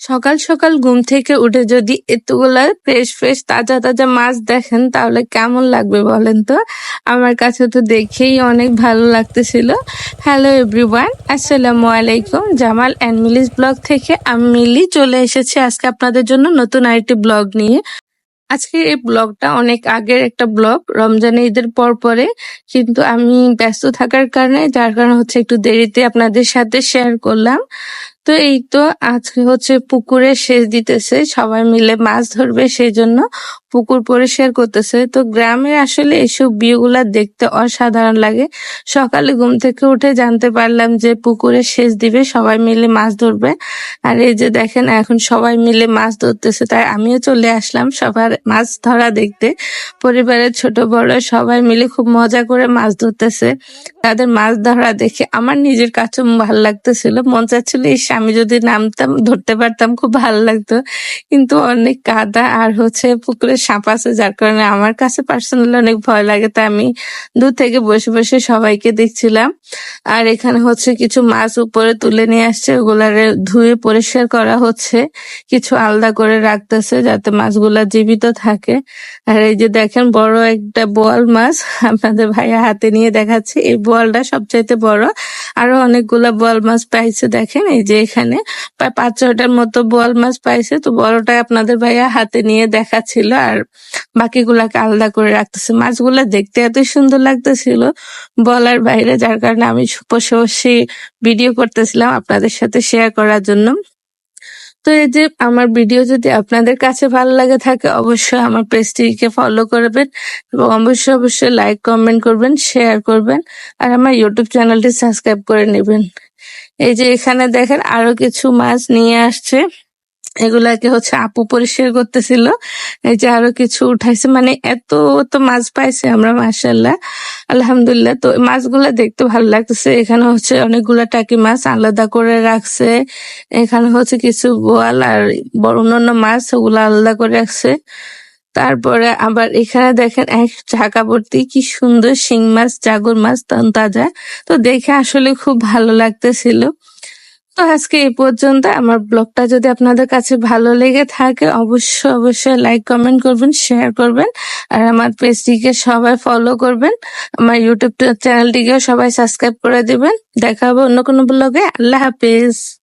সকাল সকাল ঘুম থেকে উঠে যদি এতগুলা ফ্রেশ ফ্রেশ তাজা তাজা মাছ দেখেন, তাহলে কেমন লাগবে বলেন তো? আমার কাছে তো দেখেই অনেক ভালো লাগতেছিল। হ্যালো এভরিওয়ান আসসালামু আলাইকুম। জামাল অ্যান্ড মিলিস ব্লগ থেকে আমি মিলি চলে এসেছি আজকে আপনাদের জন্য নতুন আরেকটি ব্লগ নিয়ে। আজকে এই ব্লগটা অনেক আগের একটা ব্লগ, রমজান ঈদের পর পরে, কিন্তু আমি ব্যস্ত থাকার কারণে, যার কারণে হচ্ছে একটু দেরিতে আপনাদের সাথে শেয়ার করলাম। তো এই তো আজকে হচ্ছে পুকুরে সেচ দিতেছে সবাই মিলে মাছ ধরবে সেই জন্য পুকুর পরিষ্কার করতেছে। তো গ্রামে আসলে এইসব ভিউগুলা দেখতে অসাধারণ লাগে। সকালে ঘুম থেকে উঠে জানতে পারলাম যে পুকুরে সেচ দিবে, সবাই মিলে মাছ ধরবে। আর এই যে দেখেন, এখন সবাই মিলে মাছ ধরতেছে, তাই আমিও চলে আসলাম সবার মাছ ধরা দেখতে। পরিবারের ছোট বড় সবাই মিলে খুব মজা করে মাছ ধরতেছে। তাদের মাছ ধরা দেখে আমার নিজের কাছে ভালো লাগতেছিল। মন চাচ্ছিল, ইস, আমি যদি নামতাম, ধরতে পারতাম, খুব ভালো লাগতো। কিন্তু অনেক কাদা আর হচ্ছে পুকুরে সাপ আছে, যার কারণে আমার কাছে পার্সোনালি অনেক ভয় লাগে, তাই আমি দূর থেকে বসে বসে সবাইকে দেখছিলাম। আর এখানে হচ্ছে কিছু মাছ উপরে তুলে নিয়ে আসছে, ওগুলারে ধুয়ে পরিষ্কার করা হচ্ছে। কিছু আলাদা করে রাখতেছে যাতে মাছগুলা জীবিত থাকে। আর এই যে দেখেন, বড় একটা বোয়াল মাছ আপনাদের ভাইয়া হাতে নিয়ে দেখাচ্ছে। এই বোয়ালটা সবচাইতে বড়। আরও অনেকগুলা বোয়াল মাছ পাইছে, দেখেন এই যে এখানে। প্রায় পাঁচ ছটার মতো বোয়াল মাছ পাইছে। তো বড়টা আপনাদের ভাইয়া হাতে নিয়ে দেখাচ্ছিল। আর বাকিগুলাকে আলাদা করে রাখতেছে। মাছগুলা দেখতে এত সুন্দর লাগতেছিল বলার বাইরে, যার কারণে আমি বসে বসে ভিডিও করতেছিলাম আপনাদের সাথে শেয়ার করার জন্য। তো এই যে আমার ভিডিও যদি আপনাদের কাছে ভালো লাগে থাকে, অবশ্যই আমার পেজটিকে ফলো করবেন এবং অবশ্যই অবশ্যই লাইক কমেন্ট করবেন শেয়ার করবেন আর আমার ইউটিউব চ্যানেলটি সাবস্ক্রাইব করে নেবেন। এই যে এখানে দেখেন আরও কিছু মাছ নিয়ে আসছে। এগুলাকে হচ্ছে আপু পরিষ্কার করতেছিল। এই যে আরও কিছু উঠাইছে। মানে এত তো মাছ পাইছে আমরা মাসাল্লাহ আলহামদুলিল্লাহ। তো মাছগুলা দেখতে ভালো লাগতেছে। এখানে হচ্ছে অনেকগুলা টাকি মাছ আলাদা করে রাখছে। এখানে হচ্ছে কিছু গোয়াল আর বড় অন্যান্য মাছ ওগুলো আলাদা করে রাখছে। তারপরে আবার এখানে দেখেন এক ঢাকা ভর্তি কি সুন্দর শিং মাছ, জাগর মাছ তাজা। তো দেখে আসলে খুব ভালো লাগতেছিল। তো আজকে এই পর্যন্ত। আমার ব্লগটা যদি আপনাদের কাছে ভালো লেগে থাকে, অবশ্যই অবশ্যই লাইক কমেন্ট করবেন শেয়ার করবেন, আর আমার পেজটিকে সবাই ফলো করবেন। আমার ইউটিউব চ্যানেলটিকেও সবাই সাবস্ক্রাইব করে দিবেন। দেখা হবে অন্য কোনো ব্লগে। আল্লাহ হাফিজ।